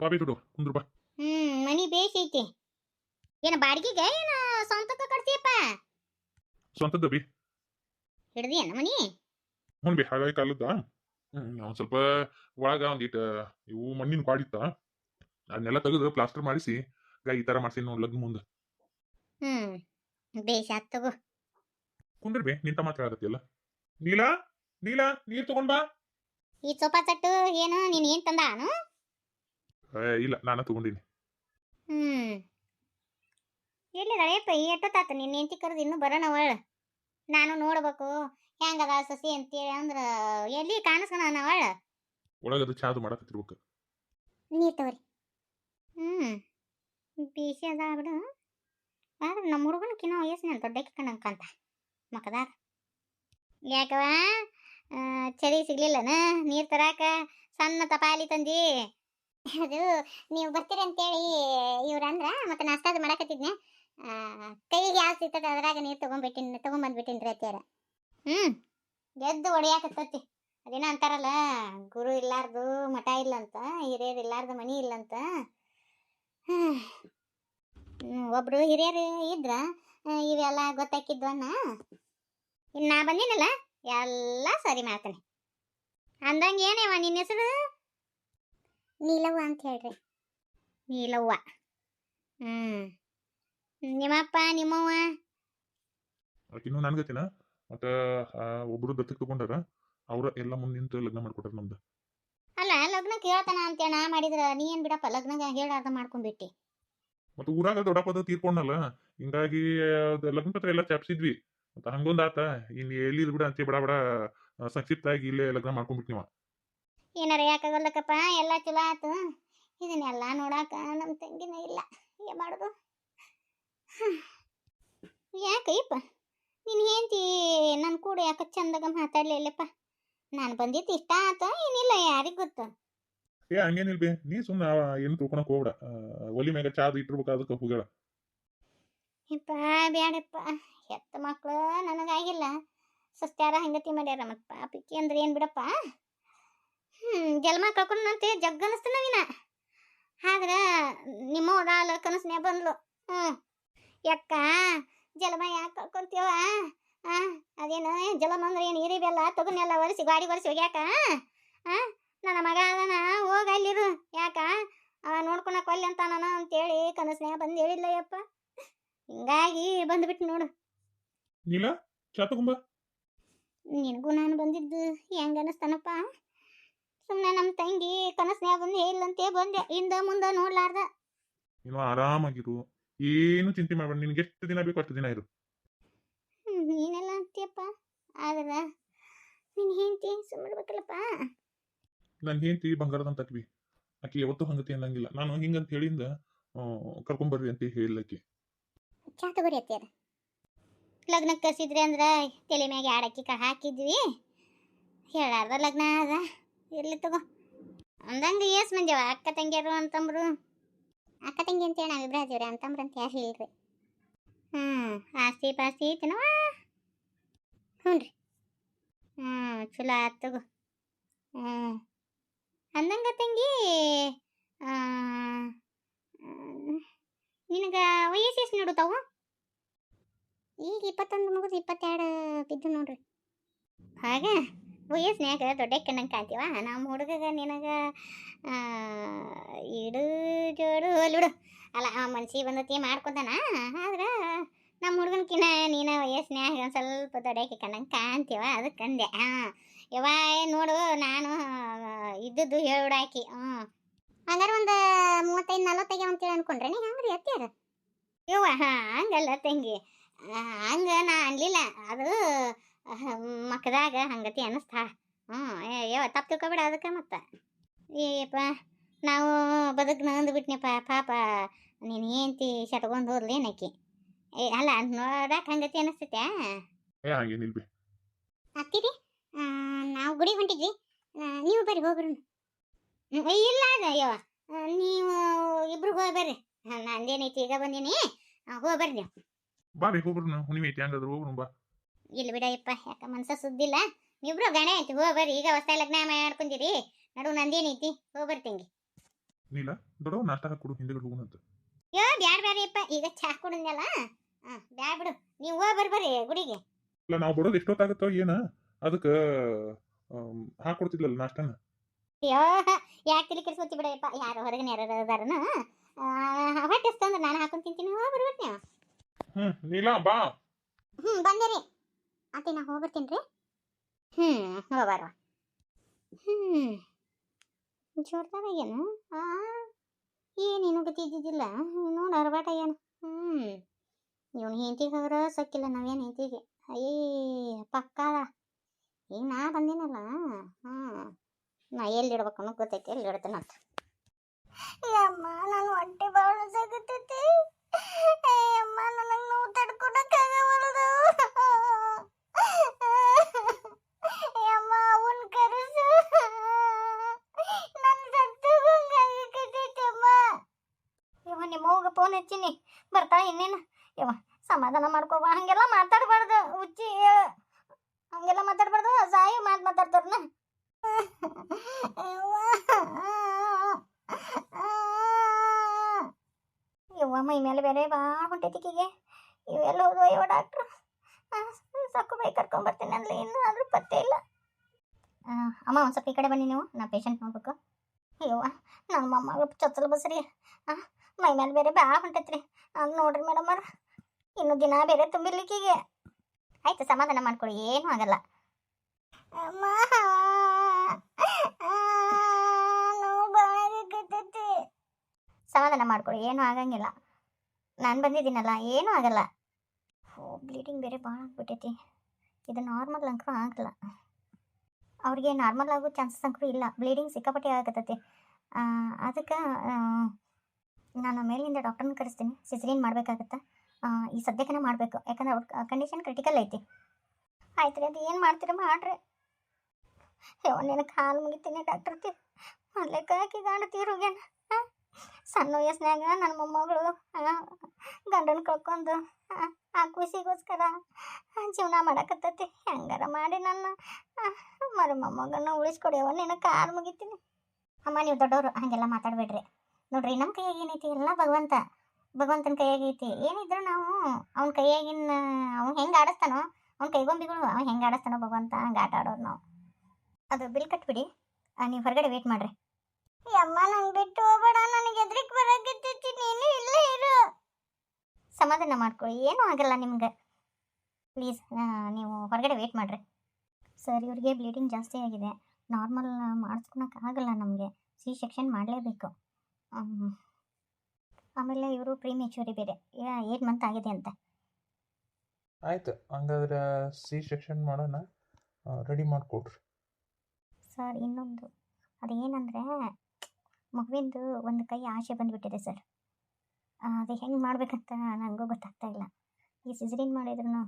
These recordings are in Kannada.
ಬಾ ಬೇ ದುಡ್ಡು ಕುಂದ್ರು ಬಾ ಹ್ಮ್ ಮನಿ ಬೇಸ್ ಐತಿ. ಏನ ಬಾಡಿಗೆಗೆ ಏನ ಸ್ವಂತಕ್ಕ ಕಟ್ತೀಯಪ್ಪ? ಸ್ವಂತದ್ದು ಬಿ. ಹಿಡ್ದಿ ಏನ ಮನಿ? ಹ್ಞೂ ಬಿ ಹಾಗಾಗಿ ಕಾಲದ ಹ್ಮ್ ಒಂದ್ ಸ್ವಲ್ಪ ಒಳಗ ಒಂದಿಟ್ಟು ಇವು ಮಣ್ಣಿನ ಕ್ವಾಡಿತ್ತ. ಅದನ್ನೆಲ್ಲ ತೆಗೆದು ಪ್ಲಾಸ್ಟರ್ ಮಾಡಿಸಿ ಈ ತರ ಮಾಡ್ತೀನಿ ನೋಡ್ ಲಗ್ನ ಮುಂದೆ. ಹ್ಮ್ ಬೇಸ್ ಆತ್ ತಗೋ. ಕುಂದ್ರ ಬಿ ನಿಂತ ಮಾತ್ರ ಆಗತ್ತಿಲ್ಲ ನೀಲಾ ನೀಲಾ ನೀರು ತಗೊಂಡ್ ಬಾ. ಈ ಸೋಫಾ ಚಟ್ಟು ಏನು ನೀನ್ ಏನ್ ತಂದಾನು? ಇಲ್ಲ ನಾನು ತಗೊಂಡಿನಿ. ಹ್ಮ್. ಎಲ್ಲಿದಾಳೆಪ್ಪ ಎಷ್ಟೊತ್ತಾತ ನಿನ್ನ ಹೆಂಡತಿ ಕರೆದು ಇನ್ನೂ ಬರೋಣ ಅವಳ ನಾನು ನೋಡ್ಬೇಕು ಹೆಂಗದ ಸಸಿ ಅಂತೇಳಿ ಅಂದ್ರ ಎಲ್ಲಿ ಕಾಣಿಸ್ಕೊಳ ಅವಳ ಒಳಗದು ಚಾದು ಮಾಡಕತ್ತಿರ್ಬೇಕು ನೀರ್ ತಗೋರಿ. ಹ್ಮ್. ಬೇಸಿ ಅದ ಬಿಡು. ಆದ್ರೆ ನಮ್ಮ ಹುಡುಗನಕಿನ್ನ ವಯಸ್ಸಿನ ದೊಡ್ಡಕ್ಕೆ ಕಣಂಕಂತ ಮಕದಾಗ ಯಾಕವ ಚಳಿ ಸಿಗ್ಲಿಲ್ಲನ? ನೀರ್ ತರಾಕ? ಸಣ್ಣ ತಪಾಲಿ ತಂದಿ? ಅದು ನೀವು ಬರ್ತೀರಿ ಅಂತೇಳಿ ಇವ್ರಂದ್ರ ಮತ್ತೆ ನಾಷ್ಟಾದ ಮಾಡಕತ್ತಿದ್ನೆ ಕೈಗೆ ಯಾವ ಸಿಗ್ತದೆ ಅದ್ರಾಗ ನೀರು ತಗೊಂಡ್ಬಿಟ್ಟಿನಿ ತಗೊಂಬಂದ್ಬಿಟ್ಟಿನ್ರಿ ಅತ್ಯಾರ ಹ್ಮ್ ಗೆದ್ದು ಹೊಡಿಯಾಕತ್ತತಿ ಅದೇನೋ ಅಂತಾರಲ್ಲ, ಗುರು ಇಲ್ಲಾರ್ದು ಮಠ ಇಲ್ಲಂತ, ಹಿರಿಯರು ಇಲ್ಲಾರ್ದು ಮನಿ ಇಲ್ಲಂತ. ಒಬ್ರು ಹಿರಿಯರು ಇದ್ರ ಇವೆಲ್ಲ ಗೊತ್ತಾಕಿದ್ವನ್ನ. ಇನ್ನು ನಾ ಬಂದಿನಲ್ಲ, ಎಲ್ಲ ಸರಿ ಮಾಡ್ತೇನೆ. ಅಂದಂಗೆ ಏನೇವ ನಿನ್ನ ಹೆಸರು? ನೀಲವ್ವ ಅಂತ ಹೇಳ್ರಿ. ನೀಲವ್ವ. ಹ್ಮ್. ನಿಮ್ಮಪ್ಪ ನಿಮ್ಮವ್ವ? ಆಕಿನ್ನೂ ನನ್ಗತಿನ ಮತ್ತ ಆ, ಒಬ್ರು ದತ್ತಕ್ ತಗೊಂಡಾರ. ಅವ್ರ ಎಲ್ಲ ಮುಂದೆ ನಿಂತು ಲಗ್ನ ಮಾಡ್ಕೊಟ್ರ ನಮ್ದು. ಅಲ್ಲ ಲಗ್ನ ಕೇಳ್ತಾನ ಅಂತ ನಾ ಮಾಡಿದ್ರ ನೀ ಏನ್ ಬಿಡಪ್ಪ ಲಗ್ನ ಹೇಳಾರ್ದ ಮಾಡ್ಕೊಂಡ್ಬಿಟ್ಟಿ ಮತ್ತೆ ಊರಾಗ ದೊಡ್ಡಪ್ಪದ ತೀರ್ಕೊಂಡಲ್ಲ ಹಿಂಗಾಗಿ ಅದ್ ಲಗ್ನ ಪತ್ರ ಎಲ್ಲ ಚಾಪ್ಸಿದ್ವಿ. ಮತ್ತ ಹಂಗೊಂದ್ ಆತ ಇನ್ ಎಲ್ಲಿ ಬಿಡ ಅಂತ ಬಡ ಬಡ ಆ, ಸಂಕ್ಷಿಪ್ತ ಆಗಿ ಇಲ್ಲೇ ಲಗ್ನ ಮಾಡ್ಕೊಂಡ್ಬಿಟ್ ನೀವ. ಏನಾರ ಯಾಕಾಗಲ್ಲಕ್ಕಪ್ಪ ಎಲ್ಲ ಚಲೋ ಆತು. ಇದನ್ನೆಲ್ಲ ನೋಡಾಕ ನಮ್ಮ ತಂಗಿನ ಇಲ್ಲ. ಏನ್ ಮಾಡೋದು? ಯಾಕಯ್ಯಪ್ಪ? ನೀನು ಹೆಂಡತಿ ನನ್ನ ಕೂಡ ಯಾಕೆ ಚಂದಾಗ ಮಾತಾಡ್ಲಿಲ್ಲಪ್ಪ. ನಾನು ಬಂದಿದ್ದು ಇಷ್ಟ ಆತ ಏನಿಲ್ಲ ಯಾರಿಗೆ ಗೊತ್ತು? ಏ ಹಂಗೇನಿಲ್ ಬೇ. ನೀ ಸುಮ್ಮನೆ ಏನು ತಿಳ್ಕೊಳಕ್ ಹೋಗ್ಬೇಡ. ಒಲಿ ಮ್ಯಾಗ ಚಾದ ಇಟ್ಟಿರ್ಬೇಕು ಅದಕ್ಕೆ ಹೋಗ್ಯಾಳ. ಇಪ್ಪ ಬ್ಯಾಡಪ್ಪ. ಹೆತ್ತ ಮಕ್ಳು ನನಗಾಗಿಲ್ಲ. ಸಸ್ತ್ಯಾರ ಹಂಗತಿ ಮಾಡ್ಯಾರ ಮತ್ ಪಾಪಿಕ್ಕಿ ಅಂದ್ರೆ ಏನು ಬಿಡಪ್ಪ? ಹ್ಮ್ ಜನ್ಮ ಕಳ್ಕೊಂಡಂತೆ ಜಗ್ ಅನಸ್ತ ನವೀನ ಆದ್ರ ನಿಮ್ಮ ಒಡಾಳ ಕನಸ್ನೇ ಬಂದ್ಲು. ಹ್ಞೂ ಯಾಕ ಜಲಮ ಯಾಕೆ ಕಳ್ಕೊಂತೀವ ಅದೇನು ಜಲಮ ಅಂದ್ರೆ ಏನು ಹಿರಿ ಬೆಲ್ಲ ತಗೊಂಡೆಲ್ಲ ಒರೆಸಿ ಗಾಡಿ ಒರೆಸಿ ಹೋಗ್ಯಾಕ? ಆ ನನ್ನ ಮಗ ಅದನ ಹೋಗ ಅಲ್ಲಿರು. ಯಾಕ? ಅವ ನೋಡ್ಕೊಳಕ್ ಒಲ್ಲೆ ಅಂತ ನಾನು ಅಂತೇಳಿ ಕನಸ್ನೇ ಬಂದು ಹೇಳಿಲ್ಲ ಯಪ್ಪ ಹಿಂಗಾಗಿ ಬಂದ್ಬಿಟ್ಟು ನೋಡು. ನೀಲ ನಿನಗೂ ನಾನು ಬಂದಿದ್ದು ಹೆಂಗ ಅನಸ್ತಾನಪ್ಪ? ಸುಮ್ಮನೆ ನಮ್ಮ ತಂಗಿ ಕನಸ್ನ್ಯಾಗ ಬಂದು ಇಲ್ಲಂತೆ ಬಂದೆ ಹಿಂದ ಮುಂದೆ ನೋಡ್ಲಾರ್ದ. ನೀನು ಆರಾಮಾಗಿರು ಏನು ಚಿಂತೆ ಮಾಡ್ಬೇಡ ನಿನ್ಗೆ ಎಷ್ಟು ದಿನ ಬೇಕು ಅಷ್ಟು ದಿನ ಇರು. ನೀನೆಲ್ಲ ಅಂತೀಯಪ್ಪ ಆದ್ರ ನಿನ್ ಹೆಂಡತಿ ಸುಮ್ಮಡ್ಬೇಕಲ್ಲಪ್ಪ ನನ್ ಹೆಂಡತಿ ಬಂಗಾರದ ಅಂತ ಅಕ್ವಿ ಆಕಿ ಯಾವತ್ತೂ ಹಂಗತಿ ಅನ್ನಂಗಿಲ್ಲ. ನಾನು ಹಿಂಗಂತ ಹೇಳಿಂದ ಕರ್ಕೊಂಬರ್ರಿ ಅಂತ ಹೇಳಕ್ಕೆ. ಚಾ ತಗೋರಿ ಅತ್ತೆ ಲಗ್ನಕ್ಕೆ ಕಸಿದ್ರಿ ಅಂದ್ರ ತಲೆ ಮ್ಯಾಗ ಆಡಕ್ಕಿ ಹಾಕಿದ್ವಿ. ಹೇಳಾರ್ದ ಲಗ್ನ ಅದ ಇರ್ಲಿ ತಗೋ. ಅಂದಂಗ ಏಸ್ ಮಂದಿವ ಅಕ್ಕ ತಂಗಿಯರು ಅಂತಂಬ್ರು. ಅಕ್ಕ ತಂಗಿ ಅಂತೇಳಿ ನಾವಿಬ್ರು ಅದೀವ್ರಿ, ಅಂತಂಬ್ರು ಅಂತ ಯಾರು ಹೇಳ್ರಿ ಹ್ಞೂ ಆಸ್ತಿ ಪಾಸ್ತಿ ಐತನವ ಹ್ಞೂ ರೀ ಹ್ಞೂ ಚಲೋ ಆತ್ ತಗೋ. ಹ್ಞೂ ಅಂದಂಗ ತಂಗಿ ನಿನಗ ವಯಸ್ಸು ಎಷ್ಟು ನೋಡುತ್ತಾವು ಈಗ ಇಪ್ಪತ್ತೊಂದು ಮುಗಿದು ಇಪ್ಪತ್ತೆರಡು ಬಿದ್ದು ನೋಡ್ರಿ. ಹಾಗ? ವಯಸ್ಸಿನ್ಯಾಗ ದೊಡ್ಡ ಕಣ್ಣಂಗೆ ಕಾಣ್ತೀವ? ನಮ್ಮ ಹುಡುಗಗ ನಿನಗ ಇಡು ಜೋಡು ಅಲ್ಬಿಡು ಅಲ್ಲ, ಆ ಮನ್ಸಿಗೆ ಬಂದತಿ ಮಾಡ್ಕೊತಾನ. ಆದ್ರೆ ನಮ್ಮ ಹುಡುಗನ್ಕಿನ್ನ ನೀನ ಸ್ನೇಹ ಒಂದು ಸ್ವಲ್ಪ ದೊಡ್ಡಕ್ಕೆ ಕಣ್ಣಂಗೆ ಕಾಣ್ತೀವ? ಅದಕ್ಕೆ ಅಂದೆ. ಹಾಂ, ಯವ್ವ ನೋಡು, ನಾನು ಇದ್ದಿದ್ದು ಹೇಳುಡಾಕಿ ಹ್ಞೂ ಹಂಗಾರೆ ಒಂದು ಮೂವತ್ತೈದು ನಲ್ವತ್ತೈದು ಅಂತೇಳಿ ಅನ್ಕೊಂಡ್ರೆ ನೀ ಹಂಗ್ರಿ ಅತ್ಯಾರ ಯವ್ವ, ಹಾಂ, ಹಂಗಲ್ಲ ತಂಗಿ. ಹಂಗೆ ನಾ ಅನ್ಲಿಲ್ಲ. ಅದು ಮಕ್ಕದಾಗ ಹಂಗತಿ ಅನಿಸ್ತಾ. ಹ್ಞೂ ಯವ್ವ ತಪ್ಪು ತಿಳ್ಕೊಬೇಡ ಅದಕ್ಕೆ ಮತ್ತೆ. ಏಪ್ಪ ನಾವು ಬದುಕು ಅಂದ್ಬಿಟ್ನಪ್ಪ ಪಾಪ. ನೀನು ಏಂತಿ ಶಟ್ಕೊಂಡು ಹೋದ್ಲೇನಕ್ಕಿ ಏ ಅಲ್ಲ ನೋಡಕ್ಕೆ ಹಂಗತಿ ಅನಿಸ್ತೈತೆ ಏ ನಿಲ್ಬಿ. ಅತ್ತಿರಿ ನಾವು ಗುಡಿ ಹೊಂಟಿದ್ವಿ. ನೀವು ಬರ್ರಿ ಹೋಗ್ರಿ ಇಲ್ಲ ಅಯ್ಯೋ ಅಯ್ಯವ ನೀವು ಇಬ್ರು ಹೋಗಿ ಬರ್ರಿ. ನಂದೇನೈತಿ ಈಗ ಬಂದೀನಿ. ಹೋಗಿ ಬರ್ರಿ ನೀವು. ಬಾ ಬೇಕು ಹೋಗ್ರು ಹುಣ್ಣಿಮೆ ಐತಿ ಹಂಗಾದ್ರೆ ಹೋಗ್ರು ಬಾ. ಇಲ್ಲಿ ಬಿಡಯ್ಯಪ್ಪ ಯಾಕ ಮನ್ಸ ಸುದ್ದಿಲ್ಲ? ನೀವಿಬ್ರು ಗಣೆ ಐತಿ ಹೋಗಿ ಬರ್ರಿ. ಈಗ ಹೊಸ ಲಗ್ನ ಮಾಡ್ಕೊಂಡಿರಿ ನಡು ನಂದೇನೈತಿ ಹೋ ಬರ್ತೀನಿ ನೀಲ ದೊಡ್ಡವ ನಾಷ್ಟ ಹಾಕೊಡು ಹಿಂದೆಗಡೆ ಹೋಗೋಣಂತ ಯೋ ಬ್ಯಾಡ ಬ್ಯಾಡ್ರಿಪ್ಪ ಈಗ ಚಾ ಕುಡಿದ್ನಲ್ಲ ಹಾಂ ಬ್ಯಾಡ ಬಿಡು. ನೀವು ಹೋಗಿ ಬರ್ಬರ್ರಿ ಗುಡಿಗೆ. ಇಲ್ಲ ನಾವು ಬಿಡೋದು ಎಷ್ಟೊತ್ತಾಗತ್ತೋ ಏನ ಅದಕ್ಕೆ ಹಾಕೊಡ್ತಿದ್ಲಲ್ಲ ನಾಷ್ಟನ? ಅಯ್ಯೋ ಯಾಕೆ ತಿಳಿ ಕೆಡಿಸ್ಕೊತಿ ಬಿಡಪ್ಪ ಯಾರು ಹೊರಗಿನ ಯಾರು ಅದಾರನ? ಹೊಟ್ಟೆ ನಾನು ಹಾಕೊಂಡು ತಿಂತೀನಿ ಹೋಗಿ ಬರ್ಬೇಕು ನೀವು. ಹ್ಮ್ ನೀಲ ಬಾ. ಹ್ಞೂ ಬಂದೆ ರೀ. ಅತ್ತೆ ನಾ ಹೋಗ್ಬರ್ತೀನಿ ರೀ ಹ್ಞೂ ಹೋಗ್ಬಾರ ಹ್ಞೂ ಜೋರ್ದಾಗ ಏನು ಆ ಏನೇನು ಗೊತ್ತಿದ್ದಿದ್ದಿಲ್ಲ ನೋಡಿ ಅರಬಾಟ ಏನು ಹ್ಞೂ ಇವನು ಹೆಂಡತಿಗೆ ಹೋಗ್ರ ಸಕ್ಕಿಲ್ಲ ನಾವೇನು ಹೆಂಡತಿಗೆ. ಅಯ್ಯ ಪಕ್ಕ. ಈಗ ನಾ ಬಂದಿನಲ್ಲ ಹ್ಞೂ ನಾ ಎಲ್ಲಿ ಇಡ್ಬೇಕು ಅನ್ನೋ ಗೊತ್ತೈತಿ ಎಲ್ಲಿ ಇಡ್ತೇನಂತ ಅಮ್ಮ ನಾನು ಹೊಟ್ಟೆ ಭಾಳ ಸಾಗುತ್ತೈತಿ ಅಮ್ಮ ನನಗೆ ನೋವು ತಡ್ಕೊಳಕ್ಕಾಗವಲ್ದು ಅಮ್ಮ ಅವನ್ ಕರೆಸು ನನ್ನ ಸತ್ತೋಗಂಗಾಗತೈತಮ್ಮ ಇವ ನಿಮ್ಮ ಹಚ್ಚಿನಿ. ಬರ್ತಾ ಇನ್ನೇನು? ಯವ್ವ, ಸಮಾಧಾನ ಮಾಡ್ಕೋವ ಹಾಗೆಲ್ಲ ಮಾತಾಡಬಾರ್ದು ಉಚ್ಚಿ ಹಂಗೆಲ್ಲ ಮಾತಾಡಬಾರ್ದು, ಸಾಯಿ ಮಾತು ಮಾತಾಡ್ತಾರನ ಯವ್ವ, ಮೈ ಮೇಲೆ ಬೇರೆ ಭಾಳ ಹೊಂಟೈತಿಕಿಗೆ ಇವೆಲ್ಲ ಹೋದ್ವ ಯವ್ವ ಡಾಕ್ಟ್ರು. ಸಾಕು ಬೈ ಕರ್ಕೊಂಬರ್ತೀನಿ ಅಂದ್ರೆ ಇನ್ನೂ ಆದರೂ ಪತ್ತೆ ಇಲ್ಲ. ಅಮ್ಮ, ಒಂದು ಸ್ವಲ್ಪ ಈ ಕಡೆ ಬನ್ನಿ ನೀವು. ನಾ ಪೇಷಂಟ್ ನೋಡ್ಬೇಕು. ಅಯ್ಯವ್ವ ನಮ್ಮ ಮೊಮ್ಮಗಳು ಚೊಚ್ಚಲು ಬಸ್ರಿ. ಮೈ ಮೇಲೆ ಬೇರೆ ಭಾಳ ಹೊಂಟೈತ್ರಿ. ಹಂಗೆ ನೋಡ್ರಿ ಮೇಡಮ್ ಅವ್ರ. ಇನ್ನು ದಿನ ಬೇರೆ ತುಂಬಿರ್ಲಿಕ್ಕಿಗೆ. ಆಯ್ತು, ಸಮಾಧಾನ ಮಾಡ್ಕೊಳ್ಳಿ ಏನೂ ಆಗಲ್ಲ. ಸಮಾಧಾನ ಮಾಡ್ಕೊಳ್ಳಿ ಏನೂ ಆಗಂಗಿಲ್ಲ. ನಾನು ಬಂದಿದ್ದೀನಲ್ಲ, ಏನೂ ಆಗಲ್ಲ. ಓ ಬ್ಲೀಡಿಂಗ್ ಬೇರೆ ಭಾಳ ಆಗ್ಬಿಟ್ಟೈತಿ. ಇದು ನಾರ್ಮಲ್ ಅಂಕರು ಆಗಲ್ಲ. ಅವ್ರಿಗೆ ನಾರ್ಮಲ್ ಆಗೋ ಚಾನ್ಸಸ್ ಅಂಕರು ಇಲ್ಲ. ಬ್ಲೀಡಿಂಗ್ ಸಿಕ್ಕಾಪಟ್ಟೆ ಆಗತ್ತೈತಿ ಅದಕ್ಕೆ ನಾನು ಮೇಲಿಂದ ಡಾಕ್ಟರ್ನ ಕರೆಸ್ತೀನಿ. ಸಿಸರಿನ್ ಮಾಡಬೇಕಾಗತ್ತಾ? ಈ ಸದ್ಯಕ್ಕೆ ಮಾಡಬೇಕು. ಯಾಕಂದ್ರೆ ಅವ್ರ ಕಂಡೀಷನ್ ಕ್ರಿಟಿಕಲ್ ಐತಿ. ಆಯ್ತು ರೀ ಅದು ಏನು ಮಾಡ್ತೀರ ಮಾಡ್ರಿ. ಯೋ ನಿನ್ನ ಕಾಲು ಮುಗಿತೀನಿ ಡಾಕ್ಟರ್ ತಿ. ಮೊದ್ಲೇಕ ಆಕಿ ಗಂಡ ಆ, ಸಣ್ಣ ವಯಸ್ಸಿನಾಗ ನನ್ನ ಮೊಮ್ಮಗಳು ಗಂಡನ ಕಳ್ಕೊಂಡು ಆ, ಖುಷಿಗೋಸ್ಕರ ಜೀವನ ಮಾಡಕತ್ತೈತಿ. ಹೆಂಗಾರ ಮಾಡಿ ನನ್ನ ಮರು ಮೊಮ್ಮಗನ್ನ ಉಳಿಸ್ಕೊಡ್ಯವ ನಿನ್ನ ಕಾಲು ಮುಗಿತೀನಿ. ಅಮ್ಮ ನೀವು ದೊಡ್ಡವರು ಹಾಗೆಲ್ಲ ಮಾತಾಡಬೇಡ್ರಿ. ನೋಡ್ರಿ ನಮ್ಮ ಕೈಯಾಗ ಏನೈತಿ? ಎಲ್ಲ ಭಗವಂತ, ಭಗವಂತನ ಕೈಯಾಗ ಐತಿ. ಏನಿದ್ರು ನಾವು ಅವನ ಕೈಯಾಗಿನ, ಅವ್ನು ಹೆಂಗೆ ಆಡಿಸ್ತಾನೋ, ಅವ್ನ ಕೈಗೊಂಬಿಗಳು ಅವ್ನು ಹೆಂಗೆ ಆಡಿಸ್ತಾನೋ ಭಗವಂತ ಹಂಗೆ ಆಟ ಆಡೋರು ನಾವು. ಅದು ಬಿಲ್ ಕಟ್ಬಿಡಿ. ನೀವು ಹೊರಗಡೆ ವೇಟ್ ಮಾಡ್ರಿ. ಅಮ್ಮ ನಂಗೆ ಬಿಟ್ಟು ಹೋಗ್ಬೇಡ. ನನಗೆ ಎದ್ರಿಕ್ ಬರಕತ್ತೈತಿ. ನೀನು ಇಲ್ಲೇ ಇರು. ಸಮಾಧಾನ ಮಾಡ್ಕೊಳ್ಳಿ ಏನೂ ಆಗಲ್ಲ ನಿಮ್ಗೆ. ಪ್ಲೀಸ್ ನೀವು ಹೊರಗಡೆ ವೇಟ್ ಮಾಡ್ರಿ. ಸರ್, ಇವ್ರಿಗೆ ಬ್ಲೀಡಿಂಗ್ ಜಾಸ್ತಿ ಆಗಿದೆ. ನಾರ್ಮಲ್ ಮಾಡಿಸ್ಕೊಳಕ್ಕೆ ಆಗಲ್ಲ ನಮಗೆ. ಸಿ ಸೆಕ್ಷನ್ ಮಾಡಲೇಬೇಕು. ಆಮೇಲೆ ಇವರು ಪ್ರೀ ಮೆಚೂರಿ ಬೇರೆ ಏಟ್ ಮಂತ್ ಆಗಿದೆ ಅಂತ. ಆಯ್ತು ಹಂಗಾದ್ರೆ ಸಿ ಸೆಕ್ಷನ್ ಮಾಡೋಣ. ರೆಡಿ ಮಾಡಿಕೊಡ್ರಿ. ಸರ್ ಇನ್ನೊಂದು. ಅದೇನಂದರೆ ಮಗುವಿಂದು ಒಂದು ಕೈ ಆಸೆ ಬಂದುಬಿಟ್ಟಿದೆ ಸರ್ ಅದು ಹೆಂಗೆ ಮಾಡ್ಬೇಕಂತ ನನಗೂ ಗೊತ್ತಾಗ್ತಾ ಇಲ್ಲ. ಈ ಸಿಜರಿನ್ ಮಾಡಿದ್ರು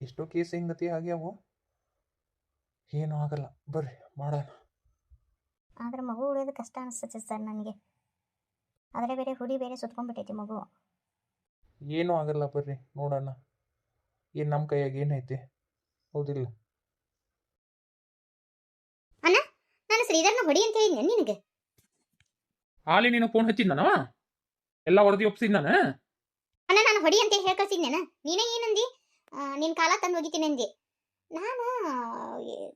ಎಷ್ಟೋ ಕೇಸ್ ಹಿಂಗತಿ ಆಗ್ಯಾವು. ಏನೂ ಆಗಲ್ಲ. ಬರ್ರಿ ಮಾಡೋಣ. ಆದರೆ ಮಗು ಉಳಿಯೋದು ಕಷ್ಟ ಅನಿಸ್ತದೆ ಸರ್ ನನಗೆ. ಆದರೆ ಬೇರೆ ಹುಡಿ ಬೇರೆ ಸುತ್ಕೊಂಡ್ಬಿಟ್ಟೈತಿ ಮಗು. ಏನೂ ಆಗಲ್ಲ ಬರ್ರಿ ನೋಡೋಣ. ಏನು ನಮ್ಮ ಕೈಯಾಗ ಏನೈತಿ? ಹೌದಿಲ್ಲ. ಅಣ್ಣ ನಾನು ಶ್ರೀಧರ್ನ ಹೊಡಿ ಅಂತ ಹೇಳಿದ್ನೆ ನಿನಗೆ? ಹಾಲಿ ನೀನು ಫೋನ್ ಹಚ್ಚಿದ್ನವ ಎಲ್ಲ ಹೊಡೆದು ಒಪ್ಸಿದ್ ನಾನು ಅಣ್ಣ ನಾನು ಹೊಡಿ ಅಂತ ಹೇಳಿ ಕಳ್ಸಿದ್ನೇನ ನೀನೇ ಏನಂದಿ? ನಿನ್ ಕಾಲ ತಂದು ಹೋಗಿತೀನಿ ಅಂದಿ. ನಾನು ಏ-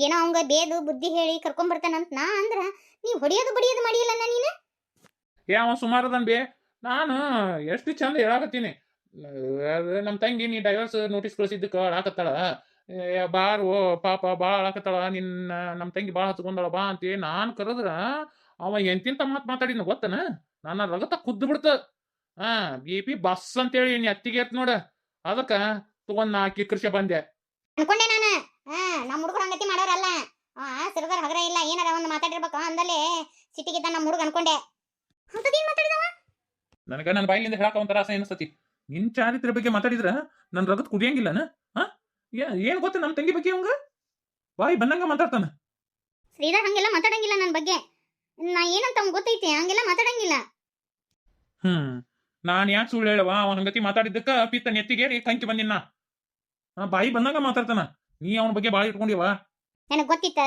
ಏನೋ ಅವಂಗ ಬೇದು ಬುದ್ಧಿ ಹೇಳಿ ಕರ್ಕೊಂಬರ್ತಾನಂತ ನಾ ಅಂದ್ರ ನೀವು ಹೊಡಿಯೋದು ಬಡಿಯೋದು ಮಾಡಿಯಲ್ಲ ನೀನು? ಏ ಅವ ಸುಮಾರದನ್ ಬೇ ನಾನು ಎಷ್ಟು ಚಂದ ಹೇಳಾಕತ್ತೀನಿ. ನಮ್ಮ ತಂಗಿ ನೀ ಡೈವರ್ಸ್ ನೋಟಿಸ್ ಕಳಿಸಿದ್ದಕ್ಕೆ ಹಾಕತ್ತಾಳ ಬಾರ್ ಓ, ಪಾಪ ಭಾಳ ಹಾಕತ್ತಾಳ ನಿನ್ನ ನಮ್ಮ ತಂಗಿ ಭಾಳ ಹತ್ಕೊಂಡಾಳ, ಬಾ ಅಂತ ನಾನು ಕರೆದ್ರ ಅವ ಎಂತಿಂತ ಮಾತು ಮಾತಾಡಿನ ಗೊತ್ತನ? ನನ್ನ ರಗತ ಕುದ್ದು ಬಿಡ್ತ. ಹಾ ಬಿ ಪಿ ಬಸ್ ಅಂತೇಳಿ ನೀ ಅತ್ತಿಗೆ ನೋಡ. ಅದಕ್ಕ ತಗೊಂಡ್ ನಾ ಕಿಕ್ಕರ್ಷ ಬಂದೆ. ಅನ್ಕೊಂಡೆ ನಾನು. ನಮ್ಮ ಹುಡುಗರು ಹಂಗತಿ ಮಾಡೋರಲ್ಲ. ಆ ಸಿರ್ಗಾರ್ ಹಗರ ಇಲ್ಲ, ಏನಾರ ಒಂದು ಮಾತಾಡಿರ್ಬೇಕು ಅಂದಲ್ಲಿ ಸಿಟಿಗಿದ್ದ ನಮ್ಮ ಹುಡುಗ ಅನ್ಕೊಂಡೆ. ಅಂತದೇನ್ ಮಾತಾಡಿದವ? ನನಗ ನನ್ನ ಬಾಯಿಲಿಂದ ಹೇಳಕ ಒಂಥರ ಆಸೆ ಅನಿಸ್ತತಿ. ನಿನ್ ಚಾರಿತ್ರ್ಯ ಬಗ್ಗೆ ಮಾತಾಡಿದ್ರ ನನ್ ರಗತ್ ಕುಡಿಯಂಗಿಲ್ಲನ? ಹಾ? ಏನ್ ಗೊತ್ತ ನಮ್ ತಂಗಿ ಬಗ್ಗೆ ಅವಂಗ? ಬಾಯಿ ಬಂದಂಗ ಮಾತಾಡ್ತಾನ. ಶ್ರೀಧರ್ ಹಂಗೆಲ್ಲ ಮಾತಾಡಂಗಿಲ್ಲ ನನ್ ಬಗ್ಗೆ. ನಾ ಏನಂತ ಅವ್ನ್ ಗೊತ್ತೈತಿ ಹಂಗೆಲ್ಲ ಮಾತಾಡಂಗಿಲ್ಲ. ಹ್ಮ್. ನಾನ್ ಯಾಕೆ ಸುಳ್ಳು ಹೇಳವ ಅವನ ಹಂಗತಿ ಮಾತಾಡಿದ್ದಕ್ಕ ಪಿತ್ತ ನೆತ್ತಿಗೇರಿ ಕಂಕಿ ಬಂದಿನ ಬಾಯಿ ಬಂದಂಗ ಮಾತಾಡ್ತಾನ. ನೀ ಅವನ ಬಗ್ಗೆ ಬಾಳ ಇಟ್ಕೊಂಡಿವ ನನಗ್ ಗೊತ್ತಿತ್ತ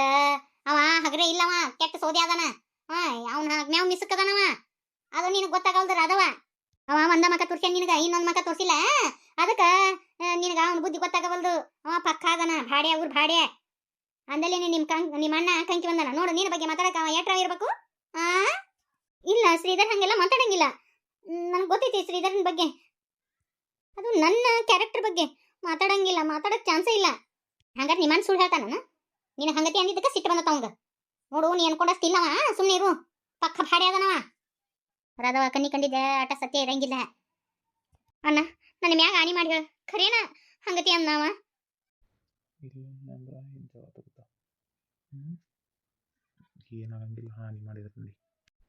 ಅವ ಹಗ್ರೇ ಇಲ್ಲವ ಕೆಟ್ಟ ಸೋದಿ ಅದಾನ ಹಾ ಅವ್ನ ಮ್ಯಾವ್ ಮಿಸಕದನವ ಅದು ನಿನಗೆ ಗೊತ್ತಾಗಲ್ದರ ಅದವ ಅವ ಒಂದ ಮಕ ತೋರ್ಸ್ಯಾನ ನಿನಗೆ, ಇನ್ನೊಂದು ಮಕ ತೋರ್ಸಿಲ್ಲ? ಅದಕ್ಕೆ ನಿನಗೆ ಅವನ ಬುದ್ಧಿ ಗೊತ್ತಾಗವಲ್ದು. ಅವ ಪಕ್ಕ ಅದನ, ಭಾಡ್ಯ ಅವ್ರ ಭಾಡ್ಯ. ಅಂದಲ್ಲಿ ನಿಮ್ಮ ಕಂ ನಿಮ್ಮ ಅಣ್ಣ ಕಂಕಿ ಬಂದನ. ನೋಡು ನಿನ್ನ ಬಗ್ಗೆ ಮಾತಾಡಕ ಅವ ಎಟ್ರ ಇರ್ಬೇಕು? ಆ? ಇಲ್ಲ, ಶ್ರೀಧರ್ ಹಂಗೆಲ್ಲ ಮಾತಾಡಂಗಿಲ್ಲ. ನನಗೆ ಗೊತ್ತೈತಿ ಶ್ರೀಧರನ ಬಗ್ಗೆ. ಅದು ನನ್ನ ಕ್ಯಾರೆಕ್ಟರ್ ಬಗ್ಗೆ. ಮಾತಾಡಂಗಿಲ್ಲ, ಮಾತಾಡಕ್ ಚಾನ್ಸೇ ಇಲ್ಲ. ಹಂಗಾರೆ ನಿಮ್ಮನ್ ಸುಳ್ಳು ಹೇಳ್ತಾನ ನಿನ್ನ ಹಂಗತಿ ಅಂದಿದ್ದಕ್ಕೆ ಸಿಟ್ಟು ಬಂದತ್ತ ಅವಂಗ. ನೋಡು, ನೀ ಅನ್ಕೊಂಡಷ್ಟಿಲ್ಲವ ಸುಮ್ಮನೆ ಇರು. ಪಕ್ಕ ಭಾಡೆ ಅದನವ. ರಾಧವ ಕಣ್ಣಿ ಕಂಡಿದ್ದೆ ಆಟ ಸತ್ಯ ಇರಂಗಿಲ್ಲ. ಅಣ್ಣ, ನನ್ನ ಮ್ಯಾಗ ಹಾನಿ ಮಾಡಿ ಹೇಳ ಖರೇನ? ಹಂಗತಿ ಅಂದವ ಏನ್ ಹಾನಿ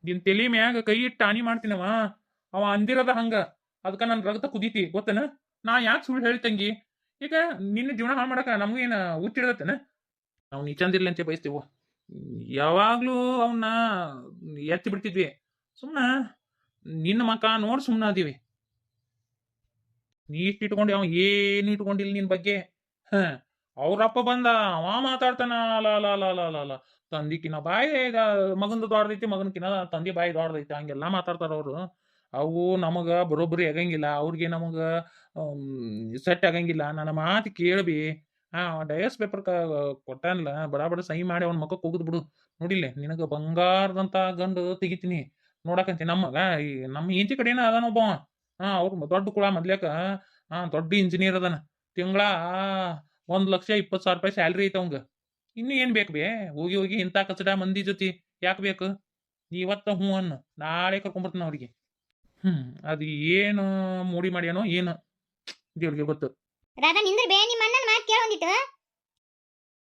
ನಿನ್ ತಲೆ ಮ್ಯಾಗ ಕೈ ಇಟ್ಟು ಹಾನಿ ಮಾಡ್ತೀನವ. ಅವ ಅಂದಿರದ ಹಂಗ. ಅದಕ್ಕ ನನ್ ರಕ್ತ ಕುದೀತಿ, ಗೊತ್ತನ? ನಾ ಯಾಕೆ ಸುಳ್ಳು ಹೇಳ್ತಂಗಿ ಈಗ ನಿನ್ನ ಜೀವನ ಹಾಳು ಮಾಡಕ ನಮ್ಗೇನ ಹುಚ್ಚಿಡ್ದತ್ತನ ನಾವು ನೀ ಚಂದಿರ್ಲಿ ಅಂತ ಬಯಸ್ತೀವೋ? ಯಾವಾಗ್ಲೂ ಅವನ್ನ ಎತ್ತಿ ಬಿಡ್ತಿದ್ವಿ. ಸುಮ್ಮನ ನಿನ್ನ ಮಕ ನೋಡಿ ಸುಮ್ಮನೆ ಅದೀವಿ. ನೀ ಇಷ್ಟು ಇಟ್ಕೊಂಡು, ಅವ ಏನು ಇಟ್ಕೊಂಡಿಲ್ಲ ನಿನ್ ಬಗ್ಗೆ? ಹ ಅವ್ರಪ್ಪ ಬಂದ, ಅವ ಮಾತಾಡ್ತಾನ, ಅಲ ಅಲ ಅಲ ಅಲ ಅಲ ಅಲ. ತಂದಿಕಿನ ಬಾಯಿ ಈಗ ದೊಡ್ದೈತಿ ದೊಡ್ಡದೈತಿ, ಮಗನಕಿನ ತಂದೆ ಬಾಯಿ ದೊಡ್ಡದೈತಿ, ಹಂಗೆಲ್ಲ ಮಾತಾಡ್ತಾರ ಅವರು. ಅವು ನಮಗ ಬರೋಬ್ಬರಿ ಆಗಂಗಿಲ್ಲ, ಅವ್ರಿಗೆ ನಮಗ ಸೆಟ್ ಆಗಂಗಿಲ್ಲ. ನನ್ನ ಮಾತು ಕೇಳಬಿ. ಆ ಡಯಸ್ ಪೇಪರ್ ಕೊಟ್ಟಾನಲ್ಲ, ಬಡ ಬಡ ಸಹಿ ಮಾಡಿ ಅವನ ಮಕ್ಕ ಹೋಗುದ್ ಬಿಡು. ನೋಡಿಲ್ಲ, ನಿನಗ ಬಂಗಾರದಂತ ಗಂಡು ತೆಗಿತೀನಿ. ನೋಡಕಂತಿ ನಮ್ಮಗ, ಈ ನಮ್ಮ ಇಂಚಿ ಕಡೆನ ಅದಾನ ಒಬ್ಬ ಹಾ, ಅವ್ರ ದೊಡ್ಡ ಕುಳ ಮೊದ್ಲೇಕ ಹಾ, ದೊಡ್ಡ ಇಂಜಿನಿಯರ್ ಅದಾನ. ತಿಂಗಳ ಒಂದ್ ಲಕ್ಷ ಇಪ್ಪತ್ತು ಸಾವಿರ ರೂಪಾಯಿ ಸ್ಯಾಲ್ರಿ ಐತೆ ಅವಂಗ. ಇನ್ನು ಏನ್ ಬೇಕು ಬೇ? ಹೋಗಿ ಹೋಗಿ ಇಂಥ ಕಚಡ ಮಂದಿ ಜೊತೆ ಯಾಕೆ ಬೇಕು? ಇವತ್ತು ಹ್ಞೂ ಅನ್ನು, ನಾಳೆ ಕರ್ಕೊಂಬರ್ತೀನಿ ಅವ್ರಿಗೆ. ಹ್ಮ್, ಅದು ಏನು ಮೂಡಿ ಮಾಡ್ಯಾನೋ ಏನು ದೇವ್ರಿಗೆ ಗೊತ್ತು. ರಾಧಾ, ನಿಂದ್ರ ಬೇ, ನಿಮ್ಮ ಅಣ್ಣನ ಮಾತು ಕೇಳ ಒಂದಿತ್ತು